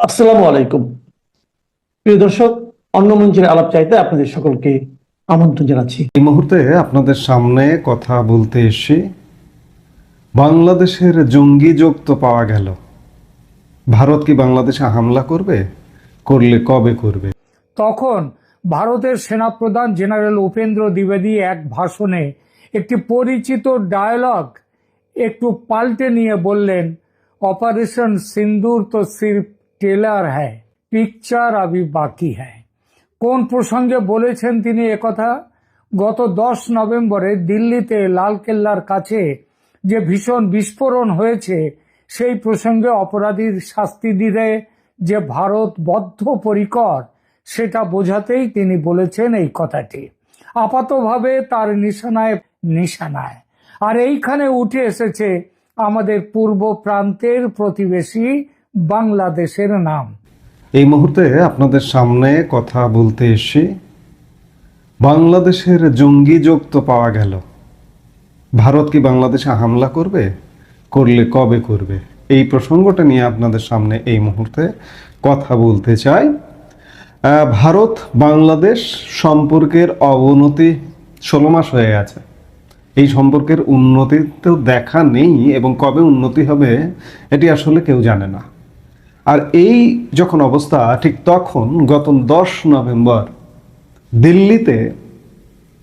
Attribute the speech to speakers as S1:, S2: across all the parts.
S1: আসসালামু আলাইকুম। প্রিয় দর্শক অন্য মঞ্চের আলাপ চাইতে আপনাদের সকলকে আমন্ত্রণ জানাচ্ছি।
S2: এই মুহূর্তে আপনাদের সামনে কথা বলতে এসে বাংলাদেশের জঙ্গি যোগ তো পাওয়া গেল। ভারত কি বাংলাদেশে হামলা করবে? করলে কবে করবে?
S3: তখন ভারতের সেনাপ্রধান জেনারেল উপেন্দ্র দ্বিবেদী এক ভাষণে একটি পরিচিত ডায়লগ একটু পাল্টে নিয়ে বললেন অপারেশন সিন্দুর তো সির্ফ টেলার হ্যায় পিকচার আবি বাকি হ্যায়। কোন প্রসঙ্গে বলেছেন তিনি একথা গত দশ নভেম্বরে দিল্লিতে লালকেল্লার কাছে যে ভীষণ বিস্ফোরণ হয়েছে, সেই প্রসঙ্গে অপরাধীর শাস্তি দিতে যে ভারত বদ্ধপরিকর, সেটা বোঝাতেই তিনি বলেছেন এই কথাটি। আপাতভাবে তার নিশানায় নিশানায়। আর এইখানে উঠে এসেছে আমাদের পূর্ব প্রান্তের প্রতিবেশী বাংলাদেশের নাম।
S2: এই মুহূর্তে আপনাদের সামনে কথা বলতে এসে বাংলাদেশের জঙ্গি যোগ তো পাওয়া গেল। ভারত কি বাংলাদেশে হামলা করবে? করলে কবে করবে? এই প্রসঙ্গটা নিয়ে আপনাদের সামনে এই মুহূর্তে কথা বলতে চাই। ভারত, বাংলাদেশ সম্পর্কের অবনতি ষোলো মাস হয়ে গেছে। এই সম্পর্কের উন্নতি তো দেখা নেই এবং কবে উন্নতি হবে, এটি আসলে কেউ জানে না। আর এই যখন অবস্থা, ঠিক তখন গত দশ নভেম্বর দিল্লিতে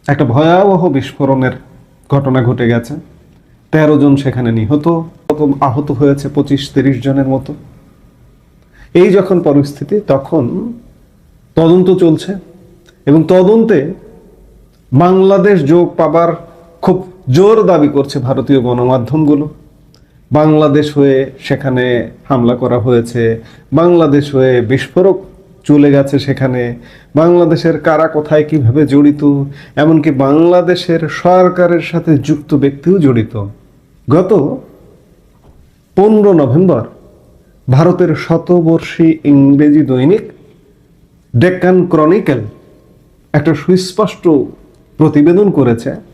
S2: একটা ভয়াবহ বিস্ফোরণের ঘটনা ঘটে গেছে। তেরো জন সেখানে নিহত কত আহত হয়েছে পঁচিশ তিরিশ জনের মতো। এই যখন পরিস্থিতি, তখন তদন্ত চলছে এবং তদন্তে বাংলাদেশ যোগ পাবার খুব জোর দাবি করছে ভারতীয় গণমাধ্যমগুলো। বাংলাদেশ হয়ে সেখানে হামলা করা হয়েছে, বাংলাদেশ হয়ে বিস্ফোরক চলে গেছে সেখানে, বাংলাদেশের কারা কোথায় কীভাবে জড়িত, এমনকি বাংলাদেশের সরকারের সাথে যুক্ত ব্যক্তিও জড়িত। গত পনেরো নভেম্বর ভারতের শতবর্ষী ইংরেজি দৈনিক ডেক্কান ক্রনিকেল একটা সুস্পষ্ট প্রতিবেদন করেছে।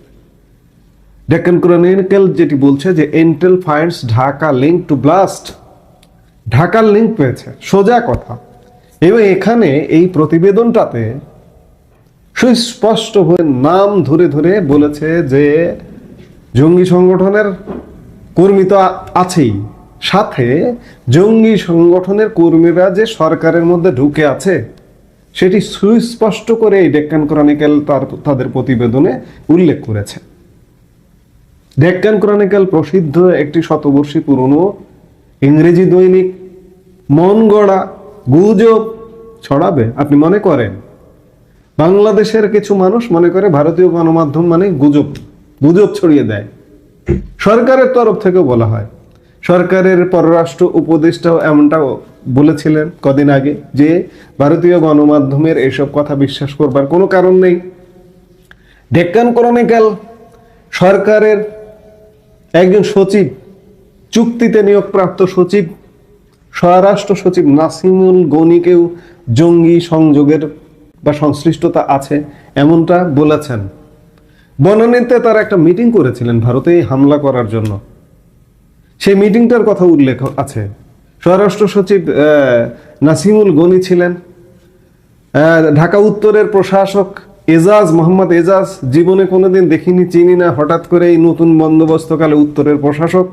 S2: ডেক্কান ক্রনিকেল যেটি বলছে যে intel finds Dhaka link to blast ঢাকার লিঙ্ক পেয়েছে। সোজা কথা। এবং এখানে এই প্রতিবেদনটাতে সুস্পষ্ট হয়ে নাম ধরে ধরে বলেছে যে জঙ্গি সংগঠনের কর্মী তো আছেই। সাথে জঙ্গি সংগঠনের কর্মীরা যে সরকারের মধ্যে ঢুকে আছে, সেটি সুস্পষ্ট করে এই ডেক্কান ক্রনিকেল তার তাদের প্রতিবেদনে উল্লেখ করেছে। ডেক্কান ক্রনিক্যাল প্রসিদ্ধ একটি শতবর্ষী পুরনো ইংরেজি দৈনিক। মন গড়া, গুজব ছড়াবে, আপনি মনে করেন? বাংলাদেশের কিছু মানুষ মনে করে ভারতীয় গণমাধ্যম মানে গুজব গুজব ছড়িয়ে দেয়। সরকারের তরফ থেকে বলা হয়। সরকারের পররাষ্ট্র উপদেষ্টাও এমনটাও বলেছিলেন কদিন আগে যে, ভারতীয় গণমাধ্যমের এসব কথা বিশ্বাস করবার কোনো কারণ নেই। ডেক্কান ক্রনিক্যাল সরকারের একজন সচিব, চুক্তিতে নিয়োগপ্রাপ্ত সচিব, স্বরাষ্ট্র সচিব নাসিমুল গনিকেও জঙ্গি সংযোগের বা সংশ্লিষ্টতা আছে এমনটা বলেছেন। বনানীতে তারা একটা মিটিং করেছিলেন ভারতে হামলা করার জন্য। সেই মিটিংটার কথা উল্লেখ আছে। স্বরাষ্ট্র সচিব নাসিমুল গনি ছিলেন। ঢাকা উত্তরের প্রশাসক এজাজ, মোহাম্মদ এজাজ জীবনে কোনোদিন দেখিনি, চিনি না। হঠাৎ করে এই নতুন বন্দোবস্তকালে উত্তরের প্রশাসক।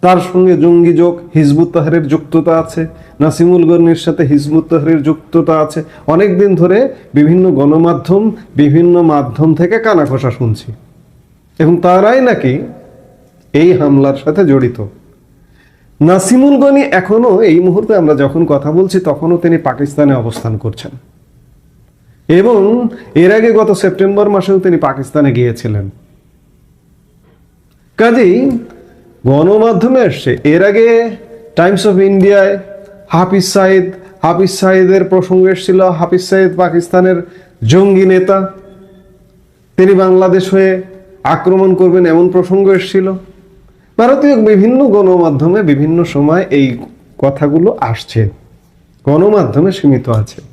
S2: তার সঙ্গে জঙ্গি যোগ, হিজবুত তাহারের যুক্ততা আছে। নাসিমুল গনির সাথে হিজবুত তাহারের যুক্ততা আছে। অনেক দিন ধরে বিভিন্ন গণমাধ্যম, বিভিন্ন মাধ্যম থেকে কানাঘষা শুনছি। এবং তারাই নাকি এই হামলার সাথে জড়িত। নাসিমুল গনি এখনও এই মুহূর্তে আমরা যখন কথা বলছি, তখনও তিনি পাকিস্তানে অবস্থান করছেন। এবং এর আগে গত সেপ্টেম্বর মাসেও তিনি পাকিস্তানে গিয়েছিলেন। কাজেই গণমাধ্যমে এসছে এর আগে টাইমস অফ ইন্ডিয়ায় হাফিজ সাইদ, হাফিজ সাইদের প্রসঙ্গ এসেছিল, হাফিজ সাইদ পাকিস্তানের জঙ্গি নেতা। তিনি বাংলাদেশ হয়ে আক্রমণ করবেন এমন প্রসঙ্গ এসেছিল। ভারতীয় বিভিন্ন গণমাধ্যমে বিভিন্ন সময় এই কথাগুলো আসছে। গণমাধ্যমে সীমিত আছে।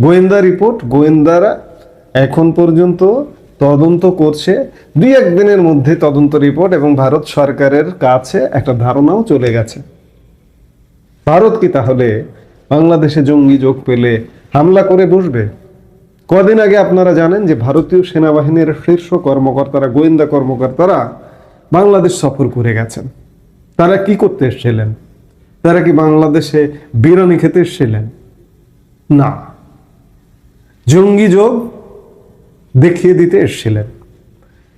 S2: গোয়েন্দা রিপোর্ট, গোয়েন্দারা এখন পর্যন্ত তদন্ত করছে। দুই একদিনের মধ্যে তদন্ত রিপোর্ট এবং ভারত সরকারের কাছে একটা ধারণাও চলে গেছে। ভারত কি তাহলে বাংলাদেশে জঙ্গি যোগ পেলে হামলা করে বসবে? কদিন আগে আপনারা জানেন যে ভারতীয় সেনাবাহিনীর শীর্ষ কর্মকর্তারা, গোয়েন্দা কর্মকর্তারা বাংলাদেশ সফর করে গেছেন। তারা কি করতে এসেছিলেন? তারা কি বাংলাদেশে বিরিয়ানি খেতে এসেছিলেন? না। জঙ্গি যোগ দেখিয়ে দিতে এসেছিলেন।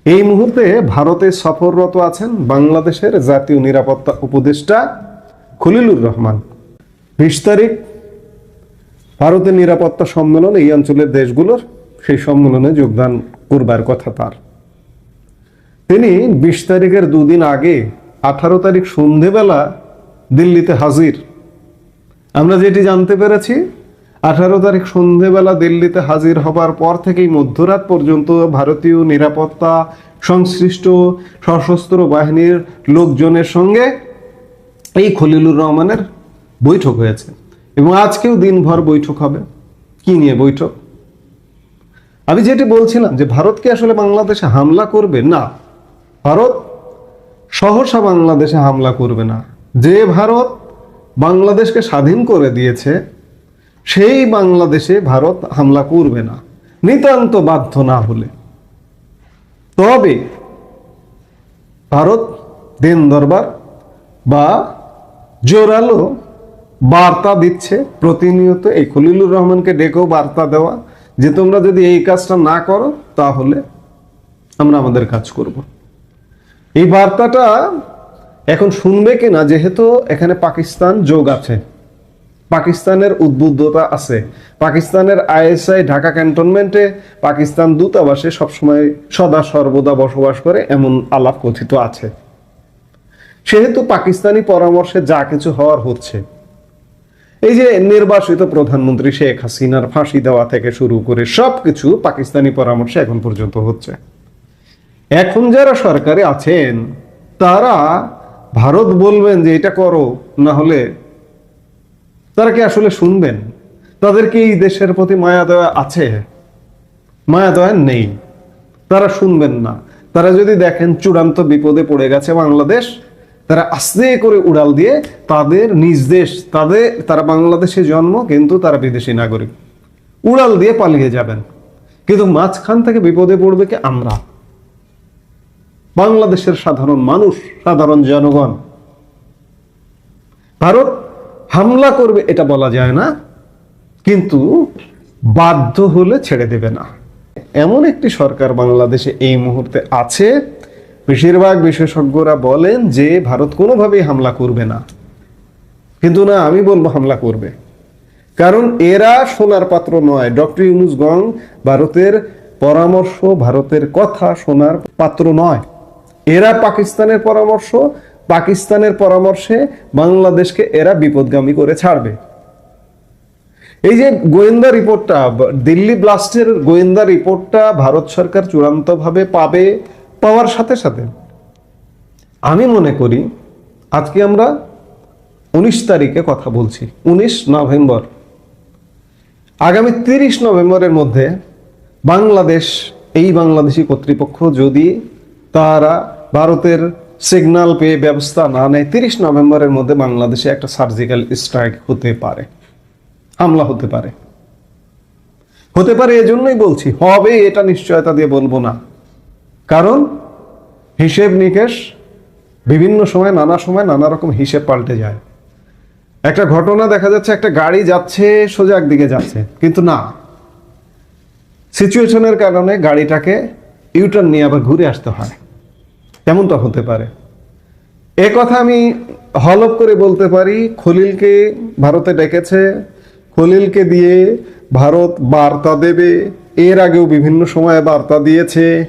S2: এই মুহূর্তে ভারতে সফররত আছেন বাংলাদেশের জাতীয় নিরাপত্তা উপদেষ্টা খলিলুর রহমান। বিশ তারিখ ভারতের নিরাপত্তা সম্মেলন এই অঞ্চলের দেশগুলোর, সেই সম্মেলনে যোগদান করবার কথা তার। তিনি বিশ তারিখের দুদিন আগে আঠারো তারিখ সন্ধেবেলা দিল্লিতে হাজির। আমরা যেটি জানতে পেরেছি আঠারো তারিখ সন্ধেবেলা দিল্লিতে হাজির হবার পর থেকেই মধ্যরাত পর্যন্ত ভারতীয় নিরাপত্তা সংশ্লিষ্ট সশস্ত্র বাহিনীর লোকজনের সঙ্গে এই খলিলুর রহমানের বৈঠক হয়েছে। এবং আজকেও দিনভর বৈঠক হবে। কি নিয়ে বৈঠক? আমি যেটি বলছিলাম যে ভারতকে আসলে বাংলাদেশে হামলা করবে? না। ভারত সহসা বাংলাদেশে হামলা করবে না। যে ভারত বাংলাদেশকে স্বাধীন করে দিয়েছে সেই বাংলাদেশে ভারত হামলা করবে না। নিতান্ত বাধ্য না হলে। তবে ভারত দেন দরবার বা জোরালো বার্তা দিচ্ছে প্রতিনিয়ত এই খলিলুর রহমানকে ডেকেও বার্তা দেওয়া যে তোমরা যদি এই কাজটা না করো তাহলে আমরা আমাদের কাজ করব। এই বার্তাটা এখন শুনবে কিনা যেহেতু এখানে পাকিস্তান যোগ আছে। পাকিস্তানের উদ্বুদ্ধতা আছে। পাকিস্তানের আইএসআই ঢাকা ক্যান্টনমেন্টে পাকিস্তান দূতাবাসে সবসময় সদা সর্বদা বসবাস করে এমন আলাপ কথিত আছে। সেহেতু পাকিস্তানি পরামর্শে যা কিছু হওয়ার হচ্ছে। এই যে নির্বাসিত প্রধানমন্ত্রী শেখ হাসিনার ফাঁসি দেওয়া থেকে শুরু করে সবকিছু পাকিস্তানি পরামর্শে এখন পর্যন্ত হচ্ছে। এখন যারা সরকারে আছেন, তারা ভারত বলবেন যে এটা করো, না হলে তারা কি আসলে শুনবেন? তাদের কি এই দেশের প্রতি মায়া দয়া আছে? মায়া দয়া নেই। তারা শুনবেন না। তারা যদি দেখেন চূড়ান্ত বিপদে পড়ে গেছে বাংলাদেশ, তারা আস্তে করে উড়াল দিয়ে তাদের নিজ দেশ, তাদের, তারা বাংলাদেশে জন্ম, কিন্তু তারা বিদেশি নাগরিক। উড়াল দিয়ে পালিয়ে যাবেন। কিন্তু মাঝখান থেকে বিপদে পড়বে কি আমরা? বাংলাদেশের সাধারণ মানুষ, সাধারণ জনগণ। ভারত হামলা করবে, এটা বলা যায় না, কিন্তু বাধ্য হলে ছেড়ে দেবে না। এমন একটি সরকার বাংলাদেশে এই মুহূর্তে আছে। বেশিরভাগ বিশেষজ্ঞরা বলেন যে ভারত কোনোভাবেই হামলা করবে না। কিন্তু না, আমি বলব হামলা করবে। কারণ এরা সোনার পাত্র নয়। ডক্টর ইউনুস গং ভারতের পরামর্শ, ভারতের কথা শোনার পাত্র নয়। এরা পাকিস্তানের পরামর্শ পাকিস্তানের পরামর্শে বাংলাদেশকে এরা বিপদগামী করে ছাড়বে। এই যে গোয়েন্দা রিপোর্টটা, দিল্লি ব্লাস্টের গোয়েন্দা রিপোর্টটা ভারত সরকার চূড়ান্তভাবে পাবে, পাওয়ার সাথে সাথে। আমি মনে করি, আজকে আমরা উনিশ তারিখে কথা বলছি, উনিশ নভেম্বর। আগামী তিরিশ নভেম্বরের মধ্যে বাংলাদেশ, এই বাংলাদেশি কর্তৃপক্ষ যদি তারা ভারতের সিগন্যাল পেয়ে ব্যবস্থা না নেয়, তিরিশ নভেম্বরের মধ্যে বাংলাদেশে একটা সার্জিক্যাল স্ট্রাইক হতে পারে, হামলা হতে পারে। হতে পারে এজন্যই বলছি, হবে এটা নিশ্চয়তা দিয়ে বলব না। কারণ হিসেব নিকেশ বিভিন্ন সময় নানা সময় নানা রকম হিসেব পাল্টে যায়। একটা ঘটনা দেখা যাচ্ছে, একটা গাড়ি যাচ্ছে, সোজা একদিকে যাচ্ছে, কিন্তু না। সিচুয়েশনের কারণে গাড়িটাকে ইউটার্ন নিয়ে আবার ঘুরে আসতে হয়। তেমনটা হতে পারে। এ কথা আমি হলপ করে বলতে পারি, খলিলকে ভারতে ডেকেছে। খলিলকে দিয়ে ভারত বার্তা দেবে। এর আগেও বিভিন্ন সময়ে বার্তা দিয়েছে।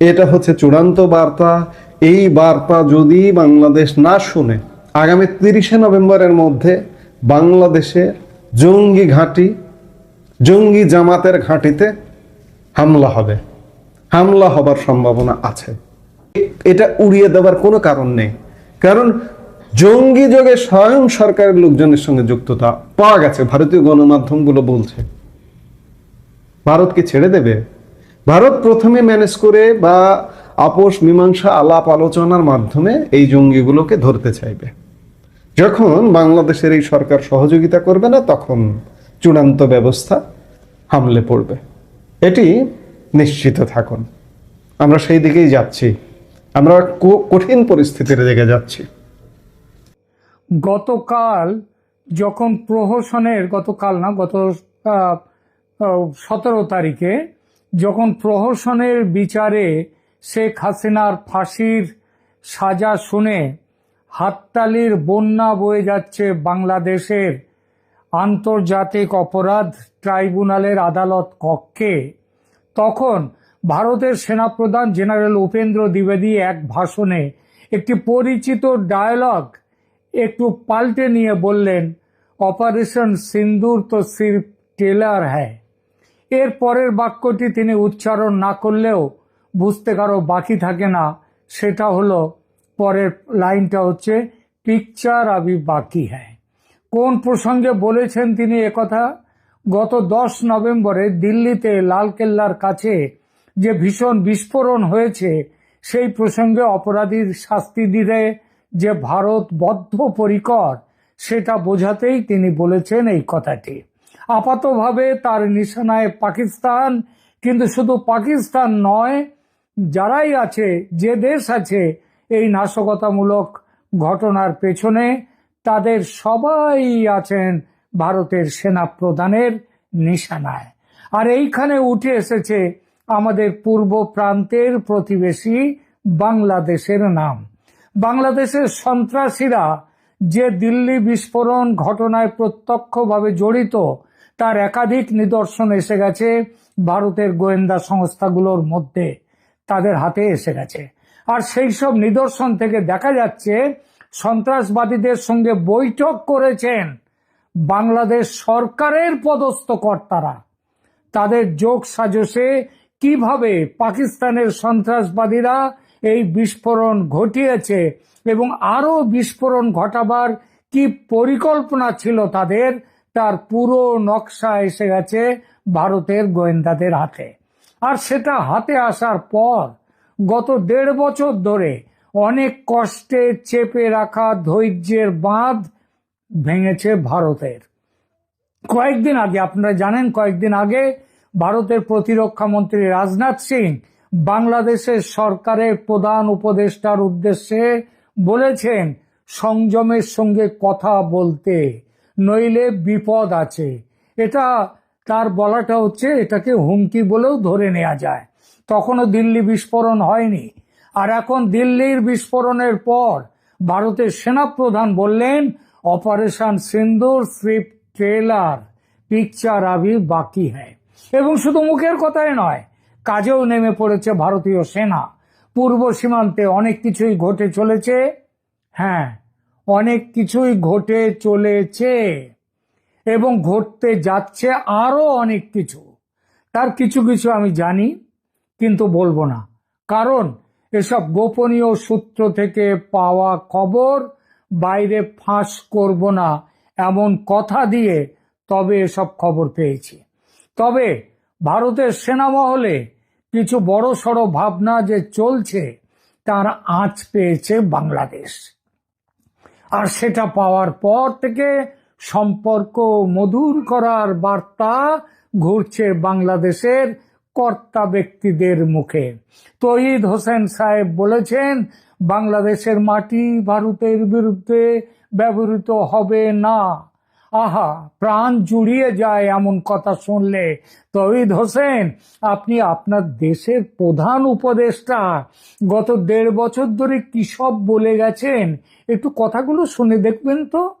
S2: এটা হচ্ছে চূড়ান্ত বার্তা। এই বার্তা যদি বাংলাদেশ না শুনে, আগামী তিরিশে নভেম্বরের মধ্যে বাংলাদেশে জঙ্গি ঘাঁটি, জঙ্গি জামাতের ঘাঁটিতে হামলা হবে। হামলা হবার সম্ভাবনা আছে। এটা উড়িয়ে দেওয়ার কোনো কারণ নেই। কারণ জঙ্গি যোগে স্বয়ং সরকারের লোকজনের সঙ্গে যুক্ততা পাওয়া গেছে। ভারতীয় গণমাধ্যমগুলো বলছে। ভারত কি ছেড়ে দেবে? ভারত প্রথমে ম্যানেজ করে বা আপোষ মীমাংসা আলাপ আলোচনার মাধ্যমে এই জঙ্গিগুলোকে ধরতে চাইবে। যখন বাংলাদেশের এই সরকার সহযোগিতা করবে না, তখন চূড়ান্ত ব্যবস্থা হামলে পড়বে। এটি নিশ্চিত থাকুন। আমরা সেই দিকেই যাচ্ছি। আমরা কঠিন পরিস্থিতির দিকে যাচ্ছি।
S3: গতকাল যখন প্রহসনের, গতকাল না, গত সতেরো তারিখে যখন প্রহসনের বিচারে শেখ হাসিনার ফাঁসির সাজা শুনে হাততালির বন্যা বয়ে যাচ্ছে বাংলাদেশের আন্তর্জাতিক অপরাধ ট্রাইব্যুনালের আদালত কক্ষে, তখন ভারতের সেনাপ্রধান জেনারেল উপেন্দ্র দ্বিবেদী এক ভাষণে একটি পরিচিত ডায়ালগ একটু পাল্টে নিয়ে বললেন অপারেশন সিন্দুর তো সির্ফ টেলার হ্যায়। এর পরের বাক্যটি তিনি উচ্চারণ না করলেও বুঝতে কারও বাকি থাকে না। সেটা হলো, পরের লাইনটা হচ্ছে পিকচার আবি বাকি হ্যায়। কোন প্রসঙ্গে বলেছেন তিনি একথা গত দশ নভেম্বরে দিল্লিতে লালকেল্লার কাছে যে ভীষণ বিস্ফোরণ হয়েছে, সেই প্রসঙ্গে অপরাধীর শাস্তি দিতে যে ভারত বদ্ধপরিকর, সেটা বোঝাতেই তিনি বলেছেন এই কথাটি। আপাতভাবে তার নিশানায় পাকিস্তান, কিন্তু শুধু পাকিস্তান নয়, যারাই আছে, যে দেশ আছে, এই নাশকতামূলক ঘটনার পেছনে তাদের সবাই আছেন ভারতের সেনা প্রধানের নিশানায়। আর এইখানে উঠে এসেছে আমাদের পূর্ব প্রান্তের প্রতিবেশী বাংলাদেশের নাম। বাংলাদেশের সন্ত্রাসীরা যে দিল্লি বিস্ফোরণ ঘটনায় প্রত্যক্ষভাবে জড়িত, তার একাধিক নিদর্শন এসে গেছে ভারতের গোয়েন্দা সংস্থাগুলোর মধ্যে। তাদের হাতে এসে গেছে। আর সেই সব নিদর্শন থেকে দেখা যাচ্ছে, সন্ত্রাসবাদীদের সঙ্গে বৈঠক করেছেন বাংলাদেশ সরকারের পদস্থ কর্তারা। তাদের যোগ সাজসে কীভাবে পাকিস্তানের সন্ত্রাসবাদীরা এই বিস্ফোরণ ঘটিয়েছে এবং আরও বিস্ফোরণ ঘটাবার কি পরিকল্পনা ছিল তাদের, তার পুরো নকশা এসে গেছে ভারতের গোয়েন্দাদের হাতে। আর সেটা হাতে আসার পর গত দেড় বছর ধরে অনেক কষ্টে চেপে রাখা ধৈর্যের বাঁধ ভেঙেছে ভারতের। কয়েকদিন আগে, আপনারা জানেন কয়েকদিন আগে ভারতের প্রতিরক্ষা মন্ত্রী রাজনাথ সিং বাংলাদেশের সরকারের প্রধান উপদেষ্টার উদ্দেশ্যে বলেছেন, সংযমের সঙ্গে কথা বলতে নইলে বিপদ আছে। এটা তার বলাটা হচ্ছে, এটাকে হুমকি বলেও ধরে নেওয়া যায়। তখনও দিল্লি বিস্ফোরণ হয়নি। আর এখন দিল্লির বিস্ফোরণের পর ভারতের সেনাপ্রধান বললেন, অপারেশন সিন্দুর, স্লিপ, ট্রেলার, পিকচার আবি বাকি হ্যায়। এবং শুধু মুখের কথাই নয়, কাজেও নেমে পড়েছে ভারতীয় সেনা। পূর্ব সীমান্তে অনেক কিছুই ঘটে চলেছে। হ্যাঁ অনেক কিছুই ঘটে চলেছে এবং ঘটতে যাচ্ছে আরও অনেক কিছু। তার কিছু কিছু আমি জানি, কিন্তু বলব না। কারণ এসব গোপনীয় সূত্র থেকে পাওয়া খবর, বাইরে ফাঁস করব না এমন কথা দিয়ে তবে এসব খবর পেয়েছি। তবে ভারতের সেনামহলে কিছু বড় সড়ো ভাবনা যে চলছে, তার আঁচ পেয়েছে বাংলাদেশ। আর সেটা পাওয়ার পর থেকে সম্পর্ক মধুর করার বার্তা ঘুরছে বাংলাদেশের কর্তা ব্যক্তিদের মুখে। তহিদ হোসেন সাহেব বলেছেন, বাংলাদেশের মাটি ভারতের বিরুদ্ধে ব্যবহৃত হবে না। আহা, প্রাণ জুড়িয়ে যায় এমন কথা শুনলে। তহিদ হোসেন, আপনি আপনার দেশের প্রধান উপদেষ্টা। গত দেড় বছর ধরে কি সব বলে গেছেন? একটু কথাগুলো শুনে দেখবেন তো।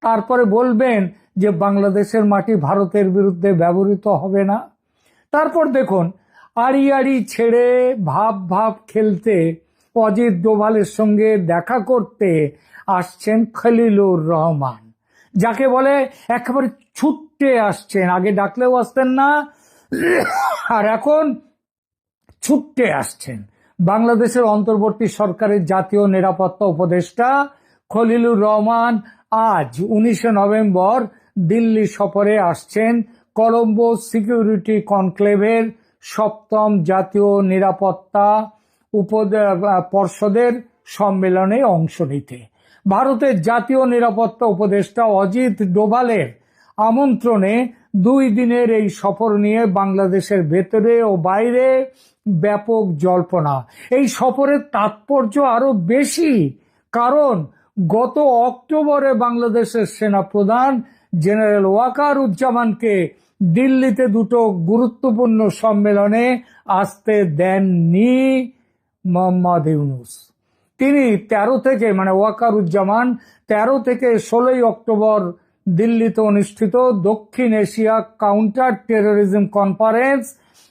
S3: তারপরে বলবেন যে, বাংলাদেশের মাটি ভারতের বিরুদ্ধে ব্যবহৃত হবে না। তারপর দেখুন, আড়ি আড়ি ছেড়ে ভাব ভাব খেলতে, অজিত ডোভালের সঙ্গে দেখা করতে আসছেন খলিলুর রহমান। যাকে বলে একেবারে ছুটতে আসছেন, আগে ডাকলেও আসতেন না, আর এখন ছুটতে আসছেন। বাংলাদেশের অন্তর্বর্তী সরকারের জাতীয় নিরাপত্তা উপদেষ্টা খলিলুর রহমান আজ উনিশে নভেম্বর দিল্লি সফরে আসছেন কলম্বো সিকিউরিটি কনক্লেভের সপ্তম জাতীয় নিরাপত্তা উপদে পর্ষদের সম্মেলনে অংশ নিতে। ভারতের জাতীয় নিরাপত্তা উপদেষ্টা অজিত ডোভালের আমন্ত্রণে দুই দিনের এই সফর নিয়ে বাংলাদেশের ভেতরে ও বাইরে ব্যাপক জল্পনা। এই সফরের তাৎপর্য আরও বেশি, কারণ গত অক্টোবরে বাংলাদেশের সেনাপ্রধান জেনারেল ওয়াকার উজ্জামানকে দিল্লিতে দুটো গুরুত্বপূর্ণ সম্মেলনে আসতে দেননি মোহাম্মদ ইউনুস। তিনি তেরো থেকে মানে ওয়াকারুজ্জামান, তেরো থেকে ষোলোই অক্টোবর দিল্লিতে অনুষ্ঠিত দক্ষিণ এশিয়া কাউন্টার টেরোরিজম কনফারেন্স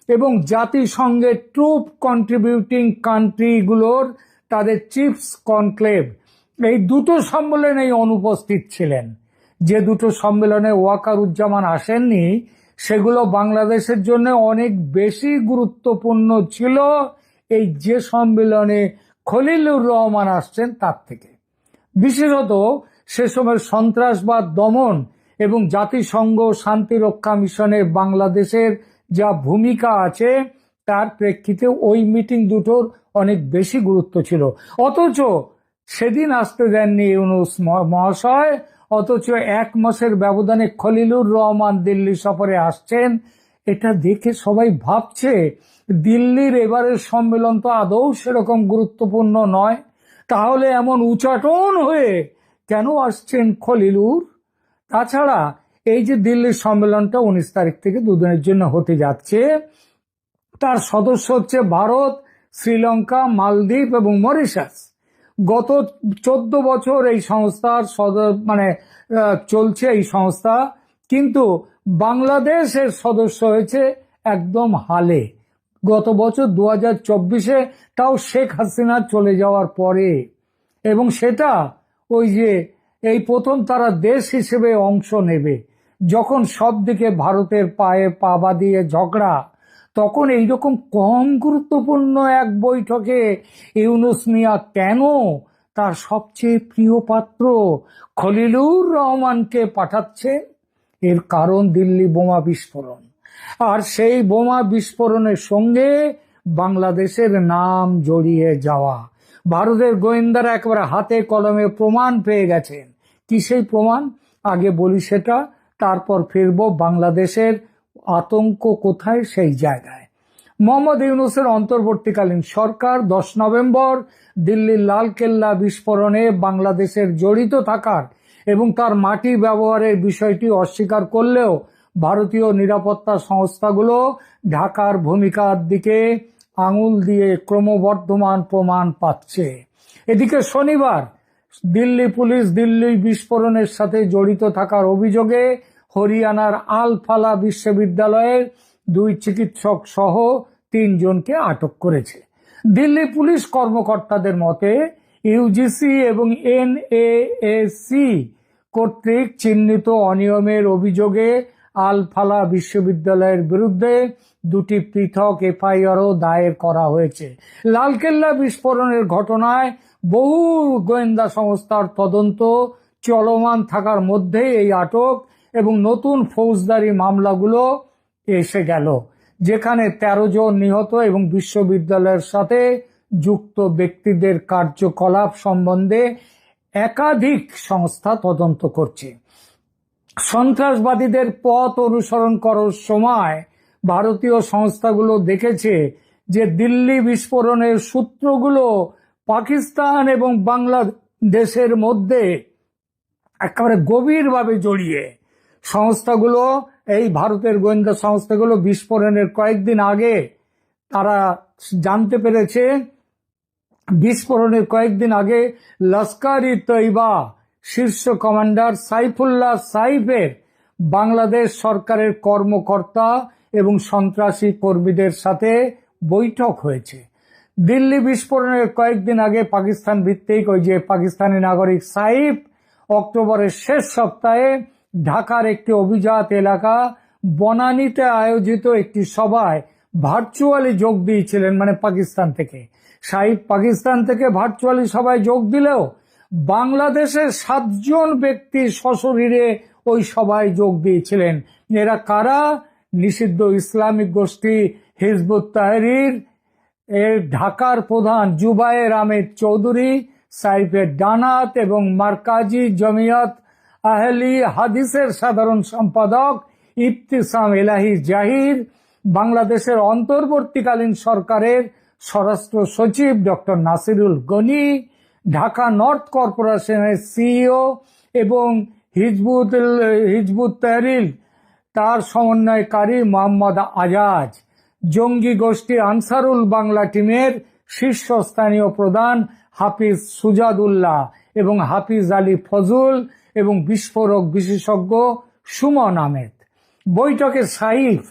S3: এবং জাতিসংঘের ট্রুপ কন্ট্রিবিউটিং কান্ট্রিগুলোর তাদের চিফস কনক্লেভ এই দুটো সম্মেলনেই অনুপস্থিত ছিলেন। যে দুটো সম্মেলনে ওয়াকারুজ্জামান আসেননি, সেগুলো বাংলাদেশের জন্য অনেক বেশি গুরুত্বপূর্ণ ছিল। এই যে সম্মেলনে খলিলুর রহমান আসছেন তার থেকে। বিশেষত সে সময় সন্ত্রাসবাদ দমন এবং জাতিসংঘ শান্তিরক্ষা মিশনে বাংলাদেশের যা ভূমিকা আছে, তার প্রেক্ষিতে ওই মিটিং দুটোর অনেক বেশি গুরুত্ব ছিল। অথচ সেদিন আসতে দেননি ইউনুস মহ- মহাশয়, অথচ এক মাসের ব্যবধানে খলিলুর রহমান দিল্লি সফরে আসছেন এটা দেখে সবাই ভাবছে দিল্লির এবারের সম্মেলন তো আদৌ সেরকম গুরুত্বপূর্ণ নয়। তাহলে এমন উচাটন হয়ে কেন আসছেন খলিলুর? তাছাড়া এই যে দিল্লির সম্মেলনটা উনিশ তারিখ থেকে দুদিনের জন্য হতে যাচ্ছে, তার সদস্য হচ্ছে ভারত, শ্রীলঙ্কা, মালদ্বীপ এবং মরিশাস। গত চোদ্দ বছর এই সংস্থার মানে চলছে এই সংস্থা, কিন্তু বাংলাদেশের সদস্য হয়েছে একদম হালে। গত বছর দু হাজার চব্বিশে তাও শেখ হাসিনা চলে যাওয়ার পরে। এবং সেটা ওই যে এই প্রথম তারা দেশ হিসেবে অংশ নেবে। যখন সব দিকে ভারতের পায়ে পা বাঁধিয়ে ঝগড়া, তখন এইরকম কম গুরুত্বপূর্ণ এক বৈঠকে ইউনুস মিয়া কেন তার সবচেয়ে প্রিয় পাত্র খলিলুর রহমানকে পাঠাচ্ছে এর কারণ দিল্লি বোমা বিস্ফোরণ। আর সেই বোমা বিস্ফোরণের সঙ্গে বাংলাদেশের নাম জড়িয়ে যাওয়া। ভারতের গোয়েন্দারা একেবারে হাতে কলমে প্রমাণ পেয়ে গেছেন। কি সেই প্রমাণ? আগে বলি সেটা, তারপর ফিরবো বাংলাদেশের আতঙ্ক কোথায় সেই জায়গায়। মোহাম্মদ ইউনুসের অন্তর্বর্তীকালীন সরকার দশ নভেম্বর দিল্লির লালকেল্লা বিস্ফোরণে বাংলাদেশের জড়িত থাকার এবং তার মাটি ব্যবহারের বিষয়টি অস্বীকার করলেও ভারতীয় নিরাপত্তা সংস্থাগুলো ঢাকার ভূমিকার দিকে আঙুল দিয়ে ক্রমবর্ধমান প্রমাণ পাচ্ছে। এদিকে শনিবার দিল্লি পুলিশ দিল্লি বিস্ফোরণের সাথে জড়িত থাকার অভিযোগে হরিয়ানার আলফালা বিশ্ববিদ্যালয়ের দুই চিকিৎসক সহ তিনজনকে আটক করেছে। দিল্লি পুলিশ কর্মকর্তাদের মতে ইউজিসি এবং এনএএসি কর্তৃক চিহ্নিত অনিয়মের অভিযোগে আলফালা বিশ্ববিদ্যালয়ের বিরুদ্ধে দুটি পৃথক এফআইআরও দায়ের করা হয়েছে। লালকেল্লা বিস্ফোরণের ঘটনায় বহু গোয়েন্দা সংস্থার তদন্ত চলমান থাকার মধ্যে এই আটক এবং নতুন ফৌজদারি মামলাগুলো এসে গেল, যেখানে তেরো জন নিহত এবং বিশ্ববিদ্যালয়ের সাথে যুক্ত ব্যক্তিদের কার্যকলাপ সম্বন্ধে একাধিক সংস্থা তদন্ত করছে। সন্ত্রাসবাদীদের পথ অনুসরণ করার সময় ভারতীয় সংস্থাগুলো দেখেছে যে দিল্লি বিস্ফোরণের সূত্রগুলো পাকিস্তান এবং বাংলাদেশের মধ্যে একেবারে গভীরভাবে জড়িয়ে। সংস্থাগুলো, এই ভারতের গোয়েন্দা সংস্থাগুলো বিস্ফোরণের কয়েকদিন আগে তারা জানতে পেরেছে বিস্ফোরণের কয়েকদিন আগে লস্কর তৈবা শীর্ষ কমান্ডার সাইফুল্লাহ সাইফের বাংলাদেশ সরকারের কর্মকর্তা এবং সন্ত্রাসী কর্মীদের সাথে বৈঠক হয়েছে। দিল্লি বিস্ফোরণের কয়েকদিন আগে পাকিস্তান ভিত্তিক ওই যে পাকিস্তানি নাগরিক সাইফ অক্টোবরের শেষ সপ্তাহে ঢাকার একটি অভিজাত এলাকা বনানীতে আয়োজিত একটি সভায় ভার্চুয়ালি যোগ দিয়েছিলেন মানে পাকিস্তান থেকে। সাইফ পাকিস্তান থেকে ভার্চুয়ালি সভায় যোগ দিলেও বাংলাদেশের সাতজন ব্যক্তি সশরীরে ওই সভায় যোগ দিয়েছিলেন। এরা কারা? নিষিদ্ধ ইসলামিক গোষ্ঠী হিজবুত তাহরির, এর ঢাকার প্রধান জুবায়ের আহমেদ চৌধুরী, সাইফের ডানাত এবং মার্কাজি জমিয়ত আহলি হাদিসের সাধারণ সম্পাদক ইফতিসাম এলাহি জাহির, বাংলাদেশের অন্তর্বর্তীকালীন সরকারের স্বরাষ্ট্র সচিব ডক্টর নাসিরুল গনি, ঢাকা নর্থ কর্পোরেশনের সিইও এবং হিজবুত হিজবুত তেহরিল, তার সমন্বয়কারী মোহাম্মদ আজাজ। জঙ্গি গোষ্ঠী আনসারুল বাংলা টিমের শীর্ষস্থানীয় প্রধান হাফিজ সুজাদুল্লাহ এবং হাফিজ আলী ফজল এবং বিস্ফোরক বিশেষজ্ঞ সুমন আহমেদ। বৈঠকে সাইফ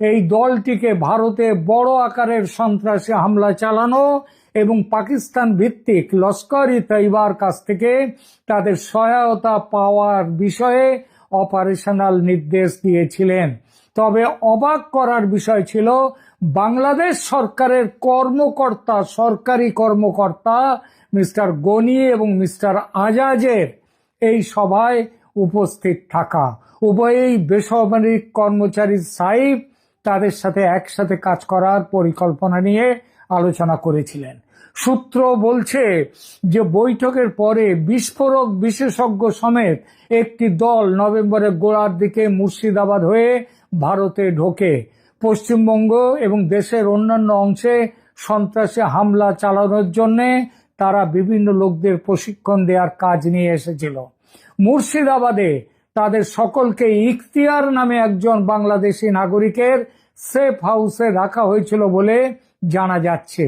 S3: এই দলটিকে ভারতে বড় আকারের সন্ত্রাসী হামলা চালানো এবং পাকিস্তান ভিত্তিক লস্কর ই তৈবার কাছ থেকে তাদের সহায়তা পাওয়ার বিষয়ে অপারেশনাল নির্দেশ দিয়েছিলেন। তবে অবাক করার বিষয় ছিল, বাংলাদেশ সরকারের কর্মকর্তা, সরকারি কর্মকর্তা মিস্টার গনি এবং মিস্টার আজাজের এই সভায় উপস্থিত থাকা। উভয়েই বেসামরিক কর্মচারী সাইফ তাদের সাথে একসাথে কাজ করার পরিকল্পনা নিয়ে আলোচনা করেছিলেন। সূত্র বলছে যে বৈঠকের পরে বিস্ফোরক বিশেষজ্ঞ সমেত একটি দল নভেম্বরের গোড়ার দিকে মুর্শিদাবাদ হয়ে ভারতে ঢোকে। পশ্চিমবঙ্গ এবং দেশের অন্যান্য অংশে সন্ত্রাসী হামলা চালানোর জন্যে তারা বিভিন্ন লোকদের প্রশিক্ষণ দেওয়ার কাজ নিয়ে এসেছিল। মুর্শিদাবাদে তাদের সকলকে ইখতিয়ার নামে একজন বাংলাদেশি নাগরিকের সেফ হাউসে রাখা হয়েছিল বলে জানা যাচ্ছে।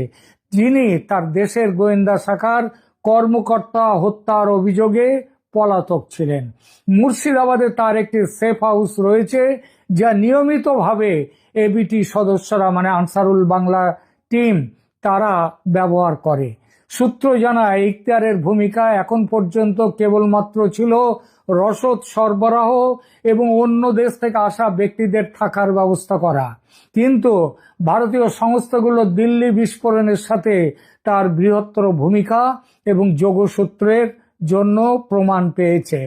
S3: যিনি তার দেশের গোয়েন্দা শাখার কর্মকর্তা হত্যার অভিযোগে পলাতক ছিলেন। মুর্শিদাবাদে তার একটি সেফ হাউস রয়েছে, যা নিয়মিতভাবে এবিটি সদস্যরা মানে আনসারুল বাংলা টিম, তারা ব্যবহার করে। সূত্র জানায়, ইখতিয়ারের ভূমিকা এখন পর্যন্ত কেবলমাত্র ছিল রসদ সরবরাহ এবং অন্য দেশ থেকে আসা ব্যক্তিদের থাকার ব্যবস্থা করা। কিন্তু ভারতীয় সংস্থাগুলো দিল্লি বিস্ফোরণের সাথে তার বৃহত্তর ভূমিকা এবং যোগসূত্রের জন্য প্রমাণ পেয়েছে।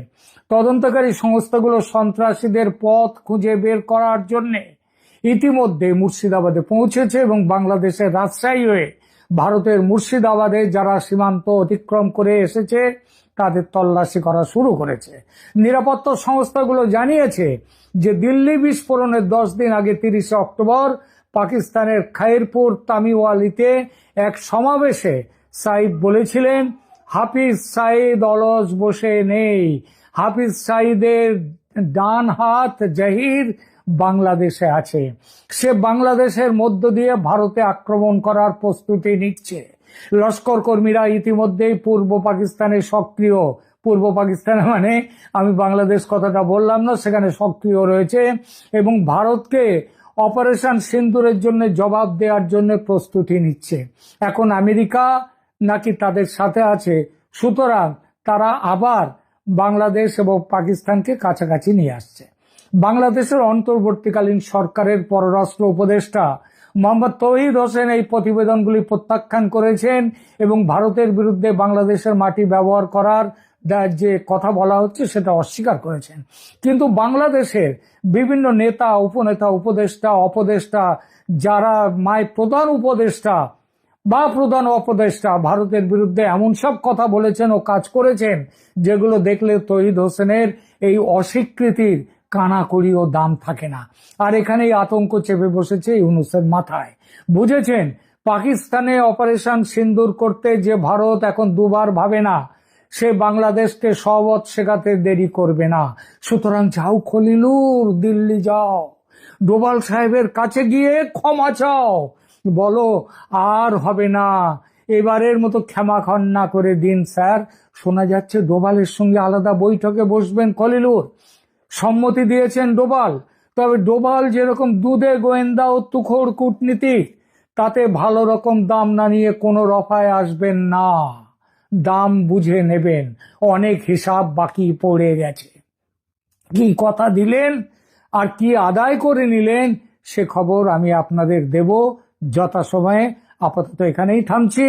S3: তদন্তকারী সংস্থাগুলো সন্ত্রাসীদের পথ খুঁজে বের করার জন্যে ইতিমধ্যে মুর্শিদাবাদে পৌঁছেছে এবং বাংলাদেশের রাজশাহী হয়ে ভারতের মুর্শিদাবাদে যারা সীমান্ত অতিক্রম করে এসেছে তাদের তল্লাশি করা শুরু করেছে। নিরাপত্তা সংস্থাগুলো জানিয়েছে যে দিল্লি বিস্ফোরণের দশ দিন আগে তিরিশে অক্টোবর পাকিস্তানের খাইরপুর তামিওয়ালিতে এক সমাবেশে সাইদ বলেছিলেন, হাফিজ সাইদ অলস বসে নেই। হাফিজ সাইদের ডান হাত জাহির বাংলাদেশে আছে। সে বাংলাদেশের মধ্য দিয়ে ভারতে আক্রমণ করার প্রস্তুতি নিচ্ছে। লস্কর কর্মীরা ইতিমধ্যেই পূর্ব পাকিস্তানে সক্রিয়। পূর্ব পাকিস্তানে মানে আমি বাংলাদেশ কথাটা বললাম না, সেখানে সক্রিয় রয়েছে এবং ভারতকে অপারেশন সিন্দুরের জন্য জবাব দেওয়ার জন্য প্রস্তুতি নিচ্ছে। এখন আমেরিকা নাকি তাদের সাথে আছে, সুতরাং তারা আবার বাংলাদেশ এবং পাকিস্তানকে কাছাকাছি নিয়ে আসছে। বাংলাদেশের অন্তর্বর্তীকালীন সরকারের পররাষ্ট্র উপদেষ্টা মোহাম্মদ তৌহিদ হোসেন এই প্রতিবেদনগুলি প্রত্যাখ্যান করেছেন এবং ভারতের বিরুদ্ধে বাংলাদেশের মাটি ব্যবহার করার যে কথা বলা হচ্ছে সেটা অস্বীকার করেছেন। কিন্তু বাংলাদেশের বিভিন্ন নেতা, উপনেতা, উপদেষ্টা, অপদেষ্টা, যারা মায় প্রধান উপদেষ্টা বা প্রধান উপদেষ্টা ভারতের বিরুদ্ধে এমন সব কথা বলেছেন ও কাজ করেছেন, যেগুলো দেখলে তহিদ হোসেনের এই অস্বীকৃতির কানাকড়ি ও দাম থাকে না। আর এখানেই আতঙ্ক চেপে বসেছে ইউনুসের মাথায়। বুঝেছেন, পাকিস্তানে অপারেশন সিন্দুর করতে যে ভারত এখন দুবার ভাবে না, সে বাংলাদেশকে সবত শেখাতে দেরি করবে না। সুতরাং যাও খলিলুর, দিল্লি যাও। ডোবাল সাহেবের কাছে গিয়ে ক্ষমা চাও। বলো, আর হবে না। এবারের মতো ক্ষমা খন্না করে দিন, স্যার। শোনা যাচ্ছে ডোবালের সঙ্গে আলাদা বৈঠকে বসবেন খলিলুর। সম্মতি দিয়েছেন ডোবাল। তবে ডোবাল যেরকম দুধে গোয়েন্দা ও তুখোর কূটনীতিক তাতে ভালো রকম দাম না নিয়ে কোনো রফায় আসবেন না। দাম বুঝে নেবেন। অনেক হিসাব বাকি পড়ে গেছে। কি কথা দিলেন? আর কি আদায় করে নিলেন? সে খবর আমি আপনাদের দেব। যথাসময়ে আপাতত এখানেই থামছি।